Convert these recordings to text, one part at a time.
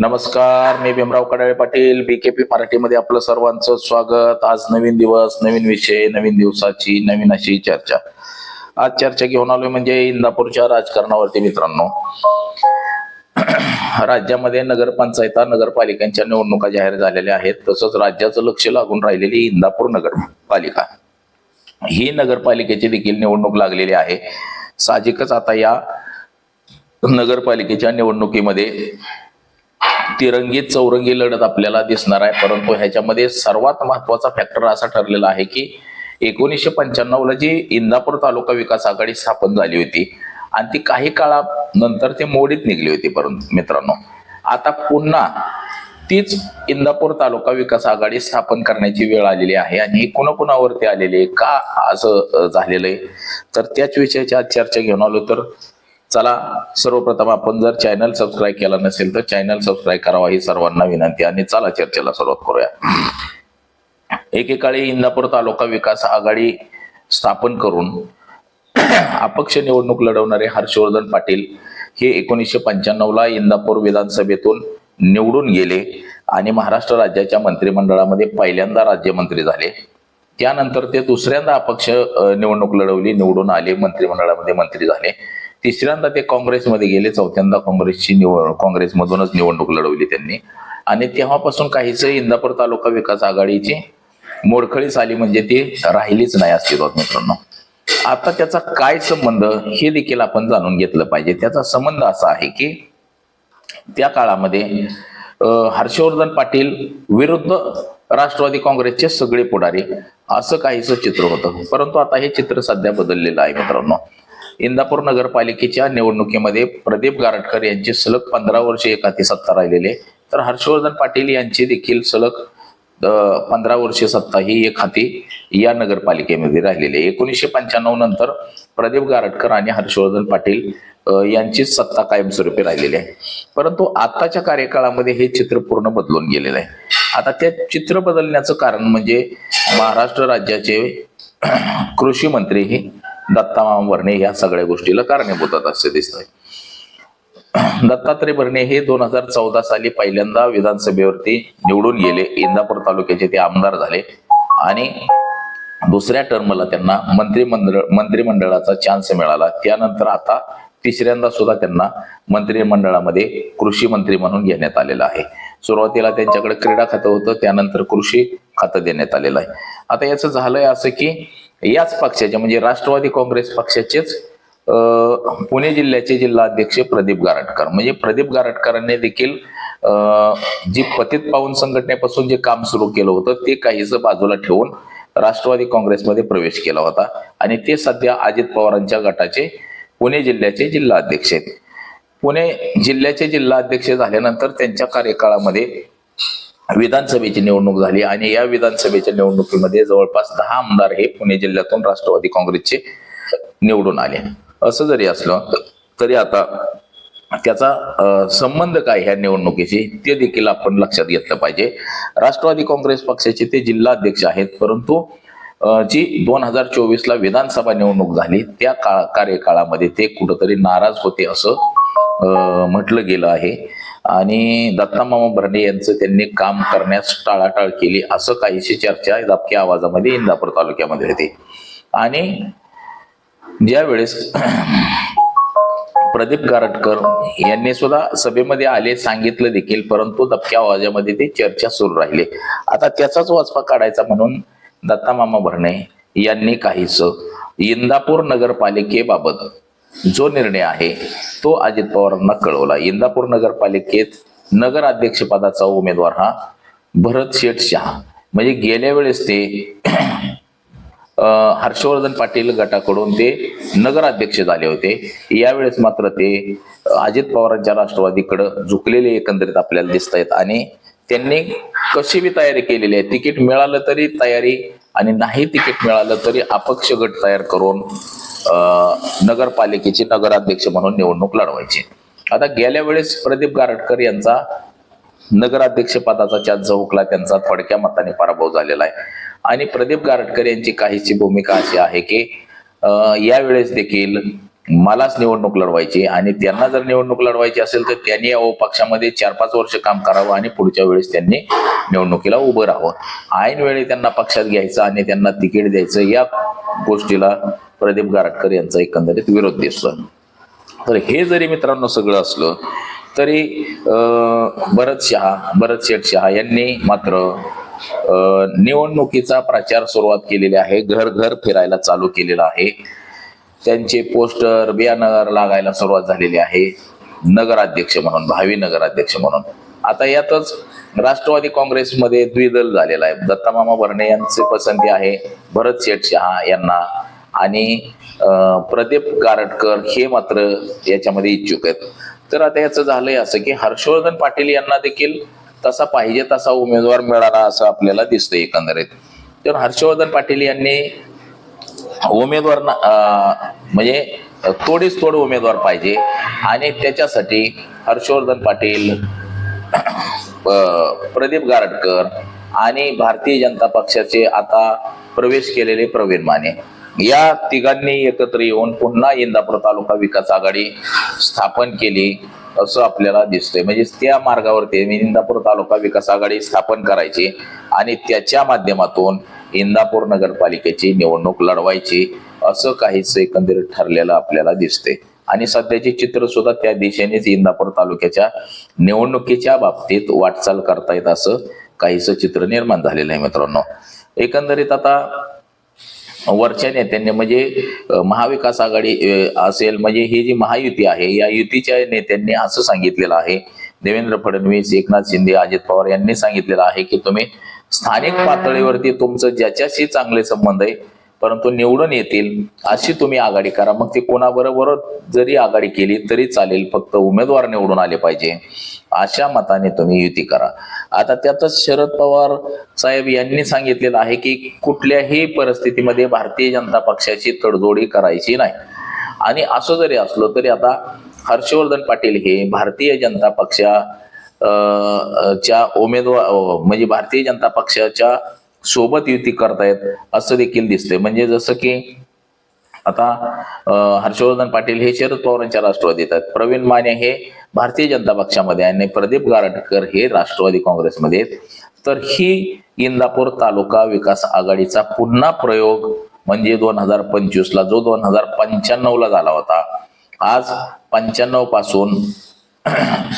नमस्कार मी भीमराव कडाळे पाटील बीकेपी मराठीमध्ये आपलं सर्वांचं स्वागत. आज नवीन दिवस नवीन विषय नवीन दिवसाची नवीन अशी चर्चा. आज चर्चा घेऊन आलोय म्हणजे इंदापूरच्या राजकारणावरती मित्रांनो. राज्यामध्ये नगरपंचायता नगरपालिकांच्या निवडणुका जाहीर झालेल्या आहेत. तसंच राज्याचं लक्ष लागून राहिलेली इंदापूर नगरपालिका. ही नगरपालिकेची देखील निवडणूक लागलेली आहे. साहजिकच आता या नगरपालिकेच्या निवडणुकीमध्ये तिरंगी चौरंगी लढत आपल्याला दिसणार आहे. परंतु ह्याच्यामध्ये सर्वात महत्त्वाचा फॅक्टर असा ठरलेला आहे की एकोणीसशे पंच्याण्णवला जी इंदापूर तालुका विकास आघाडी स्थापन झाली होती आणि ती काही काळानंतर ते मोडीत निघली होती परंतु मित्रांनो. आता पुन्हा तीच इंदापूर तालुका विकास आघाडी स्थापन करण्याची वेळ आलेली आहे आणि ही कुणाकुणावरती आलेली आहे? का असं झालेलं आहे? तर त्याच विषयाची आज चर्चा घेऊन आलो तर चला सर्वप्रथम आपण जर चॅनल सबस्क्राईब केला नसेल तर चॅनल सबस्क्राईब करावा ही सर्वांना विनंती आणि चला चर्चेला सुरुवात करूया. एकेकाळी इंदापूर तालुका विकास आघाडी स्थापन करून अपक्ष निवडणूक लढवणारे हर्षवर्धन पाटील हे एकोणीसशे पंच्याण्णव ला इंदापूर विधानसभेतून निवडून गेले आणि महाराष्ट्र राज्याच्या मंत्रिमंडळामध्ये पहिल्यांदा राज्यमंत्री झाले. त्यानंतर ते दुसऱ्यांदा अपक्ष निवडणूक लढवली निवडून आले मंत्रिमंडळामध्ये मंत्री झाले. तिसऱ्यांदा ते काँग्रेसमध्ये गेले चौथ्यांदा काँग्रेसची निवड काँग्रेसमधूनच निवडणूक लढवली त्यांनी. आणि तेव्हापासून काहीच इंदापूर तालुका विकास आघाडीची मोडखळीच आली म्हणजे ती राहिलीच नाही अस्तित्वात मित्रांनो. आता त्याचा काय संबंध हे देखील आपण जाणून घेतलं पाहिजे. त्याचा संबंध असा आहे की त्या काळामध्ये हर्षवर्धन पाटील विरुद्ध राष्ट्रवादी काँग्रेसचे सगळे पुढारी असं काहीच चित्र होतं. परंतु आता हे चित्र सध्या बदललेलं आहे मित्रांनो. इंदापूर नगरपालिकेच्या निवडणुकीमध्ये प्रदीप गारटकर यांची सलग पंधरा वर्षे एकाती सत्ता राहिलेले तर हर्षवर्धन पाटील यांची देखील सलग पंधरा वर्षे सत्ता ही एक हाती या नगरपालिकेमध्ये राहिलेली आहे. एकोणीसशे पंच्याण्णव नंतर प्रदीप गारटकर आणि हर्षवर्धन पाटील यांचीच सत्ता कायमस्वरूपी राहिलेली आहे. परंतु आताच्या कार्यकाळामध्ये हे चित्र पूर्ण बदलून गेलेलं आहे. आता ते चित्र बदलण्याचं कारण म्हणजे महाराष्ट्र राज्याचे कृषी मंत्री हे दत्तामाम भरणे या सगळ्या गोष्टीला कारणीभूत असे दिसत आहे दत्तात्रय भरणे हे दोन हजार चौदा साली पहिल्यांदा विधानसभेवरती निवडून गेले. इंदापूर तालुक्याचे ते आमदार झाले. आणि दुसऱ्या टर्मला त्यांना मंत्रिमंडळ मंत्रिमंडळाचा चान्स मिळाला. त्यानंतर आता तिसऱ्यांदा सुद्धा त्यांना मंत्रिमंडळामध्ये कृषी मंत्री म्हणून घेण्यात आलेलं आहे. सुरुवातीला त्यांच्याकडे क्रीडा खातं होतं त्यानंतर कृषी खातं देण्यात आलेलं आहे. आता याचं झालंय असं की याच पक्षाचे म्हणजे राष्ट्रवादी काँग्रेस पक्षाचेच पुणे जिल्ह्याचे जिल्हाध्यक्ष प्रदीप गारटकर. म्हणजे प्रदीप गारटकरांनी देखील जी पतित पावन संघटनेपासून जे काम सुरू केलं होतं ते काहीच बाजूला ठेवून राष्ट्रवादी काँग्रेसमध्ये प्रवेश केला होता. आणि ते सध्या अजित पवारांच्या गटाचे पुणे जिल्ह्याचे जिल्हाध्यक्ष आहेत. पुणे जिल्ह्याचे जिल्हाध्यक्ष झाल्यानंतर त्यांच्या कार्यकाळामध्ये विधानसभेची निवडणूक झाली आणि या विधानसभेच्या निवडणुकीमध्ये जवळपास दहा आमदार हे पुणे जिल्ह्यातून राष्ट्रवादी काँग्रेसचे निवडून आले. असं जरी असलं तरी आता त्याचा संबंध काय ह्या निवडणुकीशी ते देखील आपण लक्षात घेतलं पाहिजे. राष्ट्रवादी काँग्रेस पक्षाचे ते जिल्हाध्यक्ष आहेत परंतु जी दोन हजार चोवीस ला विधानसभा निवडणूक झाली त्या काळ कार्यकाळामध्ये ते कुठंतरी नाराज होते असं म्हटलं गेलं आहे. आणि दत्तामामा भरणे यांचं त्यांनी काम करण्यास टाळाटाळ केली. असं काहीशी चर्चा दबक्या आवाजामध्ये इंदापूर तालुक्यामध्ये होती. आणि ज्या वेळेस प्रदीप गारटकर यांनी सुद्धा सभेमध्ये आले सांगितलं देखील परंतु दबक्या आवाजामध्ये ते चर्चा सुरू राहिली. आता त्याचाच वाचपा काढायचा म्हणून दत्तामामा भरणे यांनी काहीच इंदापूर नगरपालिकेबाबत जो निर्णय आहे तो अजित पवारांना कळवला. इंदापूर नगरपालिकेत नगराध्यक्षपदाचा उमेदवार हा भरत शेठ शहा म्हणजे गेल्या वेळेस ते हर्षवर्धन पाटील गटाकडून ते नगराध्यक्ष झाले होते. यावेळेस मात्र ते अजित पवारांच्या राष्ट्रवादीकडे झुकलेले एकंदरीत आपल्याला दिसत आहेत. आणि त्यांनी कशी बी तयारी केलेली आहे तिकीट मिळालं तरी तयारी आणि नाही तिकीट मिळालं तरी अपक्ष गट तयार करून नगरपालिकेचे नगराध्यक्ष म्हणून निवडणूक लढवायची. आता गेल्या वेळेस प्रदीप गारटकर यांचा नगराध्यक्ष पदाचा चान्स हुकला त्यांचा थोडक्या मताने पराभव झालेला आहे. आणि प्रदीप गारटकर यांची काहीची भूमिका अशी आहे की यावेळेस देखील मलाच निवडणूक लढवायची आणि त्यांना जर निवडणूक लढवायची असेल तर त्यांनी या पक्षामध्ये चार पाच वर्ष काम करावं आणि पुढच्या वेळेस त्यांनी निवडणुकीला उभं राहावं. ऐन वेळी त्यांना पक्षात घ्यायचं आणि त्यांना तिकीट द्यायचं या गोष्टीला प्रदीप गारटकर यांचा एकंदरीत विरोध दिसतो तर हे जरी मित्रांनो सगळं असलं तरी भरत शहा भरत शेठ शहा यांनी मात्र निवडणुकीचा प्रचार सुरुवात केलेली आहे घर घर फिरायला चालू केलेला आहे. त्यांचे पोस्टर बॅनर लागायला सुरुवात झालेली आहे. नगराध्यक्ष म्हणून भावी नगराध्यक्ष म्हणून. आता यातच राष्ट्रवादी काँग्रेसमध्ये द्विदल झालेला आहे. दत्तामामा भरणे यांचे पसंती आहे भरत शेठ शहा यांना. आणि प्रदीप गारटकर हे मात्र याच्यामध्ये इच्छुक आहेत. तर आता याचं झालंय असं की हर्षवर्धन पाटील यांना देखील तसा पाहिजे तसा उमेदवार मिळाला असं आपल्याला दिसतं एकंदरीत. तर हर्षवर्धन पाटील यांनी उमेदवार ना- म्हणजे तोडीस तोड उमेदवार पाहिजे. आणि त्याच्यासाठी हर्षवर्धन पाटील प्रदीप गारटकर आणि भारतीय जनता पक्षाचे आता प्रवेश केलेले प्रवीण माने. या तिघांनी एकत्र येऊन पुन्हा इंदापूर तालुका विकास आघाडी स्थापन केली असं आपल्याला दिसतंय. म्हणजे त्या मार्गावरती इंदापूर तालुका विकास आघाडी स्थापन करायची आणि त्याच्या माध्यमातून इंदापूर नगरपालिकेची निवडणूक लढवायची असं काहीच एकंदरीत ठरलेलं आपल्याला दिसते आणि सध्याचे चित्र सुद्धा त्या दिशेनेच इंदापूर तालुक्याच्या निवडणुकीच्या बाबतीत वाटचाल करता येत असं काहीच चित्र निर्माण झालेलं आहे मित्रांनो. एकंदरीत आता वरच्या नेत्यांनी म्हणजे महाविकास आघाडी असेल म्हणजे ही जी महायुती आहे या युतीच्या नेत्यांनी असं सांगितलेलं आहे. देवेंद्र फडणवीस एकनाथ शिंदे अजित पवार यांनी सांगितलेलं आहे की तुम्ही स्थानिक पातळीवरती तुमचं ज्याच्याशी चांगले संबंध आहे परंतु निवडून येतील अशी तुम्ही आघाडी करा. मग ती कोणाबरोबर जरी आघाडी केली तरी चालेल. फक्त उमेदवार निवडून आले पाहिजे. अशा मताने तुम्ही युती करा. आता त्यातच शरद पवार साहेब यांनी सांगितलेलं आहे की कुठल्याही परिस्थितीमध्ये भारतीय जनता पक्षाची तडजोडी करायची नाही. आणि असं जरी असलो तरी आता हर्षवर्धन पाटील हे भारतीय जनता पक्षा च्या उमेदवार म्हणजे भारतीय जनता पक्षाच्या सोबत युती करतायत असं देखील दिसतंय. म्हणजे जसं की आता हर्षवर्धन पाटील हे शरद पवारांच्या राष्ट्रवादीत आहेत. प्रवीण माने हे भारतीय जनता पक्षामध्ये आणि प्रदीप गारटकर हे राष्ट्रवादी काँग्रेसमध्ये आहेत. तर ही इंदापूर तालुका विकास आघाडीचा पुन्हा प्रयोग म्हणजे दोन हजार पंचवीस ला जो दोन हजार पंच्याण्णव ला झाला होता. आज पंच्याण्णवपासून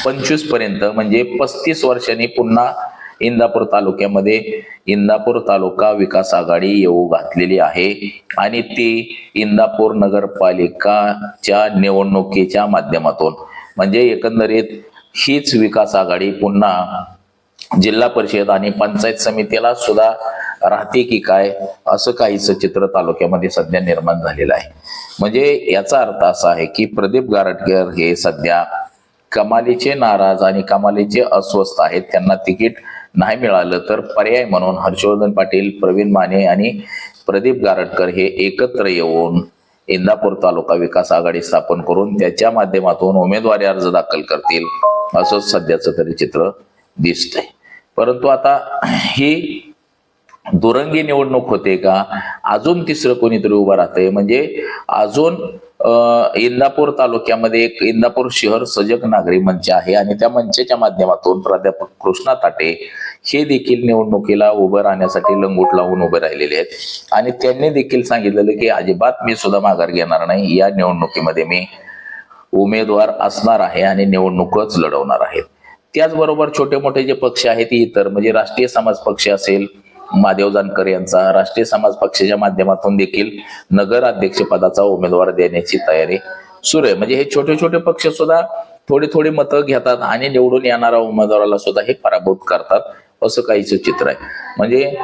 पंचवीसपर्यंत म्हणजे पस्तीस वर्षांनी पुन्हा इंदापूर तालुक्यामध्ये इंदापूर तालुका विकास आघाडी येऊ घातलेली आहे. आणि ती इंदापूर नगरपालिकाच्या निवडणुकीच्या माध्यमातून. म्हणजे एकंदरीत हीच विकास आघाडी पुन्हा जिल्हा परिषद आणि पंचायत समितीला सुद्धा राहते की काय असं काहीच चित्र तालुक्यामध्ये सध्या निर्माण झालेलं आहे. म्हणजे याचा अर्थ असा आहे की प्रदीप गारटकर हे सध्या कमालीचे नाराज आणि कमालीचे अस्वस्थ आहेत त्यांना तिकीट नाही मिळालं तर पर्याय म्हणून हर्षवर्धन पाटील प्रवीण माने आणि प्रदीप गारटकर हे एकत्र येऊन इंदापूर तालुका विकास आघाडी स्थापन करून त्याच्या माध्यमातून उमेदवारी अर्ज दाखल करतील असं सध्याचं तरी चित्र दिसतंय. परंतु आता ही दुरंगी निवडणूक होते का? अजून तिसरं कोणीतरी उभं राहतंय. म्हणजे अजून इंदापूर तालुक्यामध्ये एक इंदापूर शहर सजग नागरी मंच आहे आणि त्या मंचाच्या माध्यमातून प्राध्यापक कृष्णा ताटे हे देखील निवडणुकीला उभं राहण्यासाठी लंगोट लावून उभे राहिलेले आहेत. आणि त्यांनी देखील सांगितलेलं की अजिबात मी सुद्धा माघार घेणार नाही. या निवडणुकीमध्ये मी उमेदवार असणार आहे आणि निवडणूकच लढवणार आहेत त्याचबरोबर छोटे मोठे जे पक्ष आहेत इतर म्हणजे राष्ट्रीय समाज पक्ष असेल महादेव जानकर यांचा राष्ट्रीय समाज पक्षाच्या माध्यमातून देखील नगर अध्यक्ष पदाचा उमेदवार देण्याची तयारी सुरू आहे. म्हणजे हे छोटे छोटे पक्ष सुद्धा थोडी थोडी मतं घेतात आणि निवडून येणाऱ्या उमेदवाराला सुद्धा हे पराभूत करतात असं काहीच चित्र आहे. म्हणजे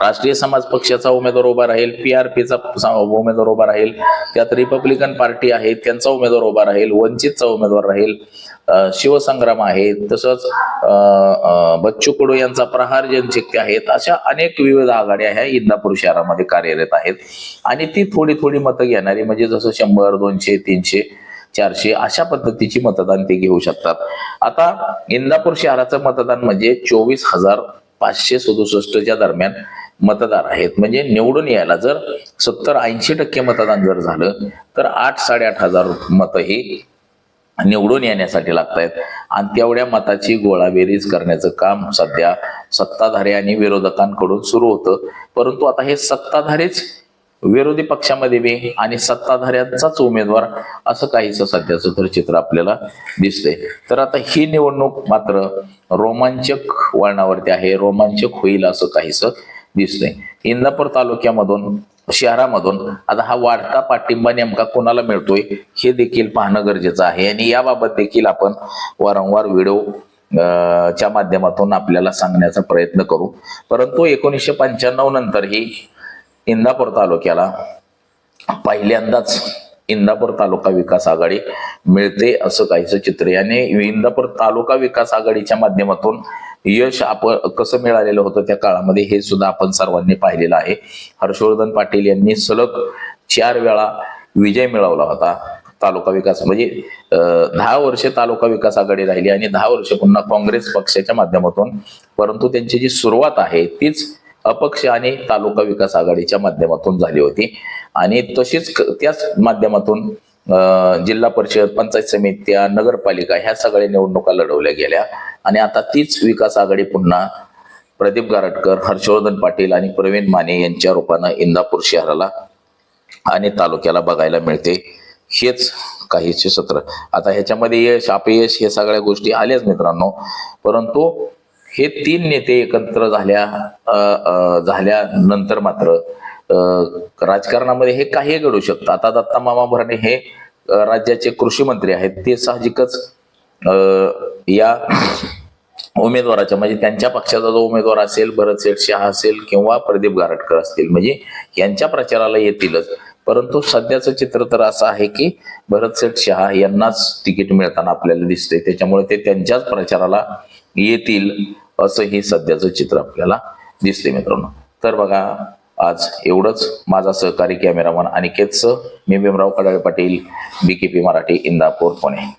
राष्ट्रीय समाज पक्षाचा उमेदवार उभा राहील पी आर पीचा उमेदवार उभा राहील त्यात रिपब्लिकन पार्टी आहे त्यांचा उमेदवार उभा राहील वंचितचा उमेदवार राहील शिवसंग्राम आहे तसंच बच्चू कडू यांचा प्रहार जनशक्ती आहेत अशा अनेक विविध आघाड्या ह्या इंदापूर शहरामध्ये कार्यरत आहेत. आणि ती थोडी थोडी मतं घेणारी म्हणजे जसं शंभर दोनशे तीनशे चारशे अशा पद्धतीची मतदान ते घेऊ शकतात. आता इंदापूर शहराचं मतदान म्हणजे चोवीस हजार पाचशे सदुसष्टच्या दरम्यान मतदार आहेत. म्हणजे निवडून यायला जर सत्तर ऐंशी टक्के मतदान जर झालं तर आठ साडेआठ हजार मतं ही निवडून येण्यासाठी लागत आहेत आणि तेवढ्या मताची गोळाबेरीज करण्याचं काम सध्या सत्ताधारी आणि विरोधकांकडून सुरू होतं. परंतु आता हे सत्ताधारीच विरोधी पक्षामध्ये बी आणि सत्ताधाऱ्यांचाच उमेदवार असं काहीच सध्याचं तर चित्र आपल्याला दिसतंय. तर आता ही निवडणूक मात्र रोमांचक वळणावरती आहे. रोमांचक होईल असं काहीसं दिसतोय. इंदापूर तालुक्यामधून शहरामधून आता हा वाढता पाठिंबा नेमका कोणाला मिळतोय हे देखील पाहणं गरजेचं आहे. आणि याबाबत देखील आपण वारंवार व्हिडिओ च्या माध्यमातून आपल्याला सांगण्याचा प्रयत्न करू. परंतु एकोणीसशे पंच्याण्णव नंतर ही इंदापूर तालुक्याला पहिल्यांदाच इंदापूर तालुका विकास आघाडी मिळते असं काहीच चित्र याने इंदापूर तालुका विकास आघाडीच्या माध्यमातून यश आपण कसं मिळालेलं होतं त्या काळामध्ये हे सुद्धा आपण सर्वांनी पाहिलेलं आहे. हर्षवर्धन पाटील यांनी सलग चार वेळा विजय मिळवला होता तालुका विकास म्हणजे दहा वर्षे तालुका विकास आघाडी राहिली आणि दहा वर्षे पुन्हा काँग्रेस पक्षाच्या माध्यमातून परंतु त्यांची जी सुरुवात आहे तीच अपक्ष आणि तालुका विकास आघाडीच्या माध्यमातून झाली होती. आणि तशीच त्याच माध्यमातून जिल्हा परिषद पंचायत समित्या नगरपालिका ह्या सगळ्या निवडणुका लढवल्या गेल्या. आणि आता तीच विकास आघाडी पुन्हा प्रदीप गारटकर हर्षवर्धन पाटील आणि प्रवीण माने यांच्या रूपानं इंदापूर शहराला आणि तालुक्याला बघायला मिळते. हेच काहीचे सत्र. आता ह्याच्यामध्ये यश अपयश हे सगळ्या गोष्टी आल्याच मित्रांनो. परंतु हे तीन नेते एकत्र झाल्या झाल्यानंतर मात्र राजकारणामध्ये हे काही घडू शकतं. आता दत्ता मामा भरणे हे राज्याचे कृषी मंत्री आहेत. ते साहजिकच या उमेदवाराच्या म्हणजे त्यांच्या पक्षाचा जो उमेदवार असेल भरत शेठ शहा असेल किंवा प्रदीप गारटकर असतील म्हणजे यांच्या प्रचाराला येतीलच. परंतु सध्याचं चित्र तर असं आहे की भरत शेठ शहा यांनाच तिकीट मिळताना आपल्याला दिसतंय. त्याच्यामुळे ते त्यांच्याच प्रचाराला येतील असं हे सध्याचं चित्र आपल्याला दिसते मित्रांनो. तर बघा आज एवढंच. माझा सहकारी कॅमेरामन अनिकेतचं मी भीमराव कडाळे पाटील बीकेपी मराठी इंदापूर पुणे.